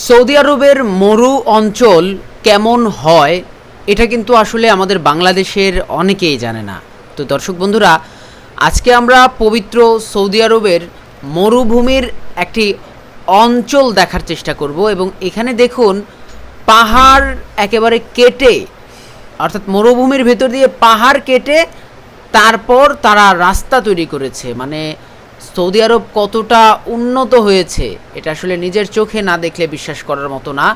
Saudi আরবের মরু অঞ্চল কেমন হয়, এটা কিন্তু আসলে আমাদের বাংলাদেশের অনেকেই জানে না। তো দর্শক বন্ধুরা, আজকে আমরা পবিত্র সৌদি আরবের মরুভূমির একটি অঞ্চল দেখার চেষ্টা করব এবং এখানে দেখুন, পাহাড় একেবারে কেটে, অর্থাৎ মরুভূমির ভেতর দিয়ে পাহাড় কেটে, তারপর তারা রাস্তা তৈরি করেছে। মানে সৌদি আরব কতটা উন্নত হয়েছে, এটা আসলে নিজের চোখে না দেখলে বিশ্বাস করার মতো না।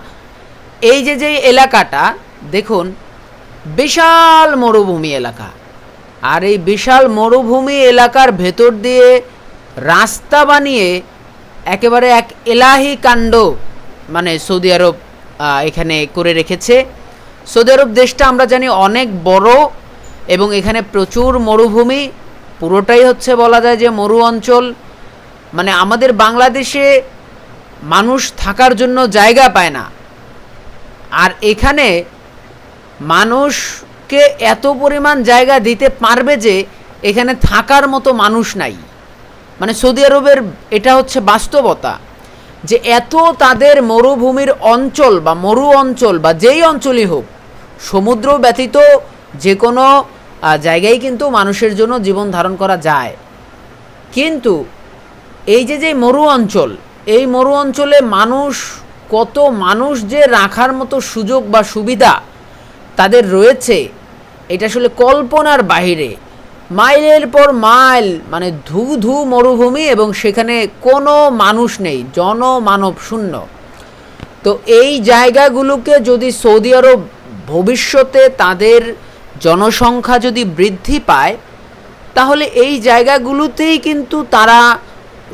এই যে যে এলাকাটা, দেখুন, বিশাল মরুভূমি এলাকা। আর এই বিশাল মরুভূমি এলাকার ভেতর দিয়ে রাস্তা বানিয়ে একেবারে এক এলাহি কাণ্ড মানে সৌদি আরব এখানে করে রেখেছে। সৌদি আরব দেশটা আমরা জানি অনেক বড় এবং এখানে প্রচুর মরুভূমি। পুরোটাই হচ্ছে বলা যায় যে মরু অঞ্চল। মানে আমাদের বাংলাদেশে মানুষ থাকার জন্য জায়গা পায় না। আর এখানে মানুষকে এত পরিমাণ জায়গা দিতে পারবে যে এখানে থাকার মতো মানুষ নাই। মানে সৌদি আরবের এটা হচ্ছে বাস্তবতা যে এত তাদের মরুভূমির অঞ্চল বা মরু অঞ্চল বা যেই অঞ্চলই হোক, সমুদ্র ব্যতীত যে কোনো জায়গায় কিন্তু মানুষের জন্য জীবন ধারণ করা যায়। কিন্তু এই যে যে মরু অঞ্চল, এই মরু অঞ্চলে মানুষ, কত মানুষ যে রাখার মতো সুযোগ বা সুবিধা তাদের রয়েছে, এটা আসলে কল্পনার বাহিরে। মাইলের পর মাইল মানে ধু ধু মরুভূমি এবং সেখানে কোনো মানুষ নেই, জনমানব শূন্য। তো এই জায়গাগুলোকে যদি সৌদি আরব ভবিষ্যতে তাদের জনসংখ্যা যদি বৃদ্ধি পায়, তাহলে এই জায়গাগুলোতেই কিন্তু তারা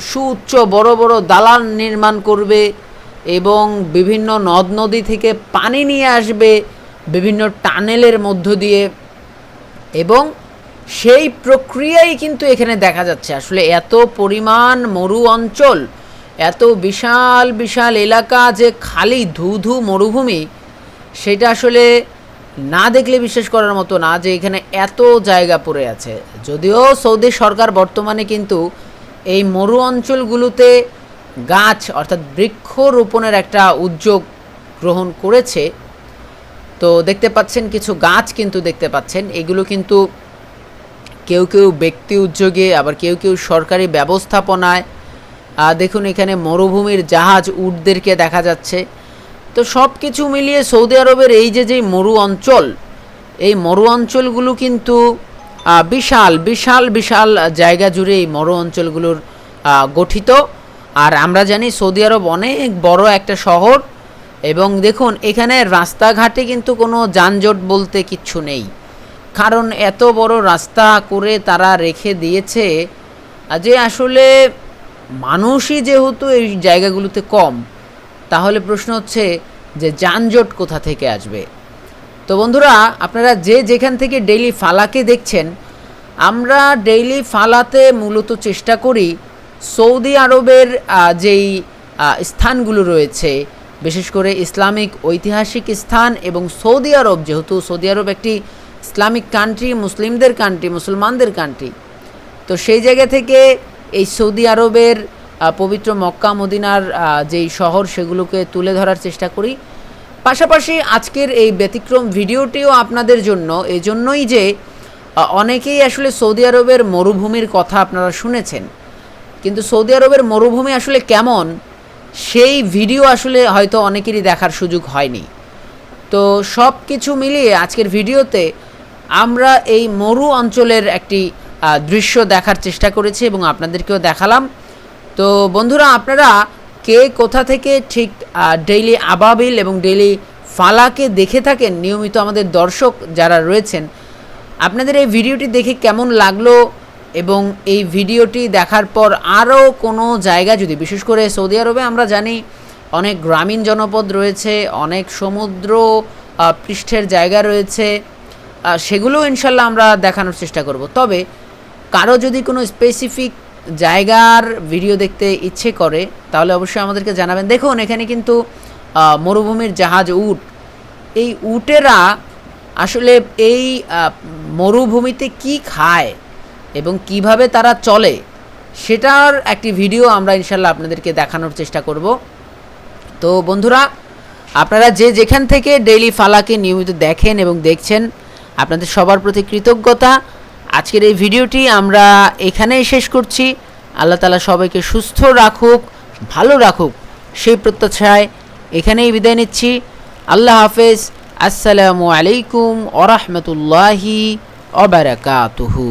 সুউচ্চ বড় বড় দালান নির্মাণ করবে এবং বিভিন্ন নদ নদী থেকে পানি নিয়ে আসবে, বিভিন্ন টানেলের মধ্য দিয়ে। এবং সেই প্রক্রিয়াই কিন্তু এখানে দেখা যাচ্ছে। আসলে এত পরিমাণ মরু অঞ্চল, এত বিশাল বিশাল এলাকা যে খালি ধু ধু মরুভূমি, সেটা আসলে না দেখলে বিশ্বাস করার মতো না যে এখানে এত জায়গা পড়ে আছে। যদিও সৌদি সরকার বর্তমানে কিন্তু এই মরু অঞ্চলগুলোতে গাছ, অর্থাৎ বৃক্ষরোপণের একটা উদ্যোগ গ্রহণ করেছে। তো দেখতে পাচ্ছেন কিছু গাছ কিন্তু দেখতে পাচ্ছেন। এগুলো কিন্তু কেউ কেউ ব্যক্তি উদ্যোগে, আবার কেউ কেউ সরকারি ব্যবস্থাপনায়। দেখুন এখানে মরুভূমির জাহাজ উটদেরকে দেখা যাচ্ছে। তো সব কিছু মিলিয়ে সৌদি আরবের এই যে যে মরু অঞ্চল, এই মরু অঞ্চলগুলো কিন্তু বিশাল বিশাল বিশাল জায়গা জুড়ে এই মরু অঞ্চলগুলোর গঠিত। আর আমরা জানি সৌদি আরব অনেক বড় একটা শহর এবং দেখুন, এখানে রাস্তাঘাটে কিন্তু কোনো যানজট বলতে কিচ্ছু নেই। কারণ এত বড় রাস্তা করে তারা রেখে দিয়েছে, যে আসলে মানুষই যেহেতু এই জায়গাগুলোতে কম তাহলে প্রশ্ন হচ্ছে যে যানজট কোথা থেকে আসবে? তো বন্ধুরা, আপনারা যে যেখান থেকে ডেইলি ফালাকে দেখছেন, আমরা ডেইলি ফালাতে মূলত চেষ্টা করি সৌদি আরবের যেই স্থানগুলো রয়েছে, বিশেষ করে ইসলামিক ঐতিহাসিক স্থান এবং সৌদি আরব, যেহেতু সৌদি আরব একটি ইসলামিক কান্ট্রি মুসলিমদের কান্ট্রি মুসলমানদের কান্ট্রি তো সেই জায়গা থেকে এই সৌদি আরবের পবিত্র মক্কা মদিনার যেই শহর সেগুলোকে তুলে ধরার চেষ্টা করি। পাশাপাশি আজকের এই ব্যতিক্রম ভিডিওটিও আপনাদের জন্য এই জন্যই যে অনেকেই আসলে সৌদি আরবের মরুভূমির কথা আপনারা শুনেছেন। কিন্তু সৌদি আরবের মরুভূমি আসলে কেমন, সেই ভিডিও আসলে হয়তো অনেকেরই দেখার সুযোগ হয়নি। তো সব কিছু মিলিয়ে আজকের ভিডিওতে আমরা এই মরু অঞ্চলের একটি দৃশ্য দেখার চেষ্টা করেছি এবং আপনাদেরকেও দেখালাম। তো বন্ধুরা, আপনারা কে কোথা থেকে ঠিক ডেইলি আবাবিল এবং ডেইলি ফালাকে দেখে থাকেন, নিয়মিত আমাদের দর্শক যারা রয়েছেন, আপনাদের এই ভিডিওটি দেখে কেমন লাগল এবং এই ভিডিওটি দেখার পর আরও কোনো জায়গা যদি, বিশেষ করে সৌদি আরবে, আমরা জানি অনেক গ্রামীণ জনপদ রয়েছে, অনেক সমুদ্র পৃষ্ঠের জায়গা রয়েছে সেগুলো ইনশাল্লাহ আমরা দেখানোর চেষ্টা করব। তবে কারও যদি কোনো স্পেসিফিক জায়গার ভিডিও দেখতে ইচ্ছে করে, তাহলে অবশ্যই আমাদেরকে জানাবেন। দেখুন, এখানে কিন্তু মরুভূমির জাহাজ উট। এই উটেরা আসলে এই মরুভূমিতে কি খায় এবং কীভাবে তারা চলে, সেটার একটি ভিডিও আমরা ইনশাল্লাহ আপনাদেরকে দেখানোর চেষ্টা করব। তো বন্ধুরা, আপনারা যে যেখান থেকে ডেইলি ফালাকে নিয়মিত দেখেন এবং দেখছেন, আপনাদের সবার প্রতি কৃতজ্ঞতা। আজকের এই ভিডিওটি আমরা এখানেই শেষ করছি। আল্লাহ তালা সবাইকে সুস্থ রাখুক, ভালো রাখুক, সেই প্রত্যাশায় এখানেই বিদায় নিচ্ছি। আল্লাহ হাফেজ। আসসালামু আলাইকুম ওরহমতুল্লাহি অবরাকাতুহু